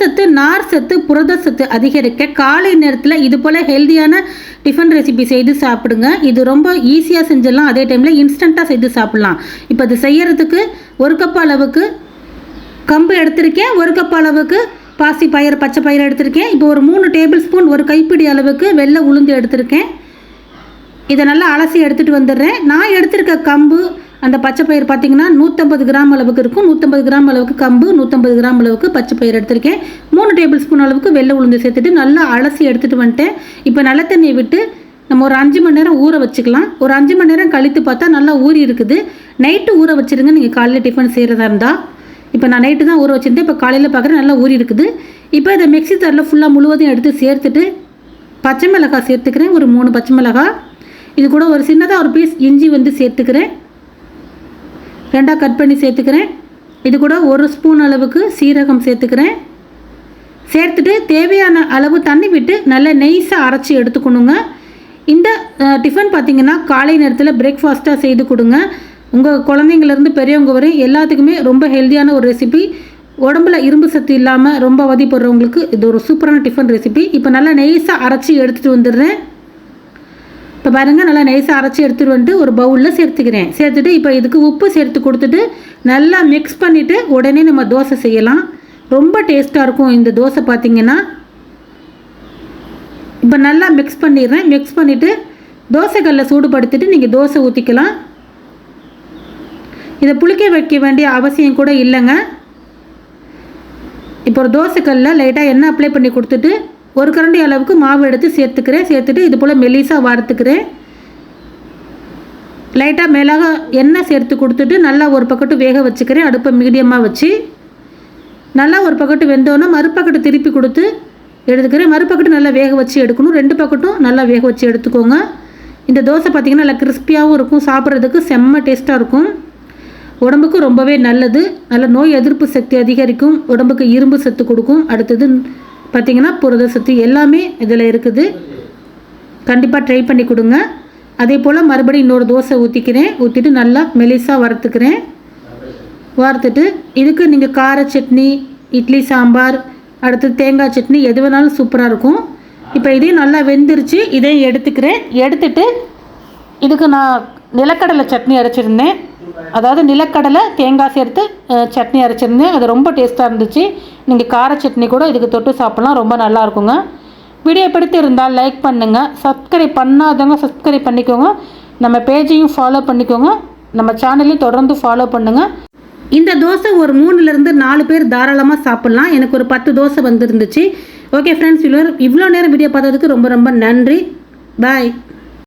சத்து நார் சத்து புரத சத்து அதிகரிக்க காலை நேரத்தில் இது போல் ஹெல்தியான டிஃபன் ரெசிபி செய்து சாப்பிடுங்க. இது ரொம்ப ஈஸியாக செஞ்சிடலாம். அதே டைமில் இன்ஸ்டண்ட்டாக செய்து சாப்பிட்லாம். இப்போ இது செய்யறதுக்கு ஒரு கப் அளவுக்கு கம்பு எடுத்திருக்கேன். ஒரு கப் அளவுக்கு பாசி பயிர் பச்சை பயிர் எடுத்திருக்கேன். இப்போ ஒரு மூணு டேபிள் ஸ்பூன் ஒரு கைப்பிடி அளவுக்கு வெள்ளை உளுந்து எடுத்திருக்கேன். இதை நல்லா அலசி எடுத்துகிட்டு வந்துடுறேன். நான் எடுத்திருக்க கம்பு அந்த பச்சை பயிர் பார்த்தீங்கன்னா நூற்றம்பது கிராம் அளவுக்கு இருக்கும். நூற்றம்பது கிராம் அளவுக்கு கம்பு நூற்றம்பது கிராம் அளவுக்கு பச்சை பயிர் எடுத்திருக்கேன். மூணு டேபிள் ஸ்பூன் அளவுக்கு வெள்ளை உளுந்து சேர்த்துட்டு நல்லா அலசி எடுத்துகிட்டு வந்துட்டேன். இப்போ நல்ல தண்ணியை விட்டு நம்ம ஒரு அஞ்சு மணி நேரம் ஊற வச்சுக்கலாம். ஒரு அஞ்சு மணி நேரம் கழித்து பார்த்தா நல்லா ஊறி இருக்குது. நைட்டு ஊற வச்சிருங்க. நீங்கள் காலையில் டிஃபன் செய்கிறதா இருந்தால் இப்போ நான் நைட்டு தான் ஊற வச்சுருந்தேன். இப்போ காலையில் பார்க்குறேன் நல்லா ஊறி இருக்குது. இப்போ இதை மிக்ஸி தரில் ஃபுல்லாக முழுவதும் எடுத்து சேர்த்துட்டு பச்சை மிளகாய் சேர்த்துக்கிறேன். ஒரு மூணு பச்சை மிளகாய். இது கூட ஒரு சின்னதாக ஒரு பீஸ் இஞ்சி வந்து சேர்த்துக்கிறேன். ரெண்டாக கட் பண்ணி சேர்த்துக்கிறேன். இது கூட ஒரு ஸ்பூன் அளவுக்கு சீரகம் சேர்த்துக்கிறேன். சேர்த்துட்டு தேவையான அளவு தண்ணி விட்டு நல்லா நெய்ஸாக அரைச்சி எடுத்துக்கணுங்க. இந்த டிஃபன் பார்த்தீங்கன்னா காலை நேரத்தில் பிரேக்ஃபாஸ்ட்டாக செய்து கொடுங்க. உங்கள் குழந்தைங்கள்லேருந்து பெரியவங்க வரையும் எல்லாத்துக்குமே ரொம்ப ஹெல்த்தியான ஒரு ரெசிபி உடம்புல இரும்பு சத்து இல்லாமல் ரொம்ப அவதிப்படுறவங்களுக்கு இது ஒரு சூப்பரான டிஃபன் ரெசிபி இப்போ நல்லா நெய்ஸாக அரைச்சி எடுத்துகிட்டு வந்துடுறேன். இப்போ பாருங்கள் நல்லா நைஸாக அரைச்சி எடுத்துகிட்டு வந்துட்டு ஒரு பவுலில் சேர்த்துக்கிறேன். சேர்த்துட்டு இப்போ இதுக்கு உப்பு சேர்த்து கொடுத்துட்டு நல்லா மிக்ஸ் பண்ணிவிட்டு உடனே நம்ம தோசை செய்யலாம். ரொம்ப டேஸ்ட்டாக இருக்கும் இந்த தோசை பார்த்திங்கன்னா இப்போ நல்லா மிக்ஸ் பண்ணிடுறேன். மிக்ஸ் பண்ணிவிட்டு தோசைக்கல்ல சூடுபடுத்திட்டு நீங்கள் தோசை ஊற்றிக்கலாம் இதை புளிக்க வைக்க வேண்டிய அவசியம் கூட இல்லைங்க. இப்போ ஒரு தோசைக்கல்ல லைட்டாக எண்ணெய் அப்ளை பண்ணி கொடுத்துட்டு ஒரு கரண்டி அளவுக்கு மாவு எடுத்து சேர்த்துக்கிறேன். சேர்த்துட்டு இது போல் மெலிசாக வார்த்துக்கிறேன் லைட்டாக மேலாக எண்ணெய் சேர்த்து கொடுத்துட்டு நல்லா ஒரு பக்கத்து வேக வச்சுக்கிறேன். அடுப்பை மீடியமாக வச்சு நல்லா ஒரு பக்கத்து வெந்தோன்னா மறுபக்கத்து திருப்பி கொடுத்து எடுத்துக்கிறேன். மறுபக்கத்து நல்லா வேக வச்சு எடுக்கணும். ரெண்டு பக்கட்டும் நல்லா வேக வச்சு எடுத்துக்கோங்க. இந்த தோசை பார்த்திங்கன்னா நல்லா கிறிஸ்பியாகவும் இருக்கும். சாப்பிட்றதுக்கு செம்ம டேஸ்ட்டாக இருக்கும். உடம்புக்கு ரொம்பவே நல்லது. நல்ல நோய் எதிர்ப்பு சக்தி அதிகரிக்கும். உடம்புக்கு இரும்பு சத்து கொடுக்கும். அடுத்தது பார்த்திங்கன்னா புரத சத்து எல்லாமே இதில் இருக்குது. கண்டிப்பாக ட்ரை பண்ணி கொடுங்க. அதே போல் மறுபடியும் இன்னொரு தோசை ஊற்றிக்கிறேன் ஊற்றிட்டு நல்லா மெலிசாக வறுத்துக்கிறேன். வறுத்துட்டு இதுக்கு நீங்கள் கார சட்னி இட்லி சாம்பார் அடுத்து தேங்காய் சட்னி எது வேணாலும் சூப்பராக இருக்கும். இப்போ இதையும் நல்லா வெந்துருச்சு. இதையும் எடுத்துக்கிறேன். எடுத்துட்டு இதுக்கு நான் நிலக்கடலை சட்னி அரைச்சிருந்தேன். அதாவது நிலக்கடலை தேங்காய் சேர்த்து சட்னி அரைச்சிருந்தேன். அது ரொம்ப டேஸ்ட்டாக இருந்துச்சு. நீங்கள் கார சட்னி கூட இதுக்கு தொட்டு சாப்பிட்லாம். ரொம்ப நல்லா இருக்குங்க. வீடியோ பிடித்து இருந்தால் லைக் பண்ணுங்கள் சப்ஸ்கிரைப் பண்ணாதவங்க சப்ஸ்கிரைப் பண்ணிக்கோங்க. நம்ம பேஜையும் ஃபாலோ பண்ணிக்கோங்க. நம்ம சேனலையும் தொடர்ந்து ஃபாலோ பண்ணுங்கள் இந்த தோசை ஒரு மூணுலேருந்து நாலு பேர் தாராளமாக சாப்பிட்லாம். எனக்கு ஒரு பத்து தோசை வந்துருந்துச்சு. ஓகே ஃப்ரெண்ட்ஸ் இவ்வளோ இவ்வளோ நேரம் வீடியோ பார்த்ததுக்கு ரொம்ப ரொம்ப நன்றி. பாய்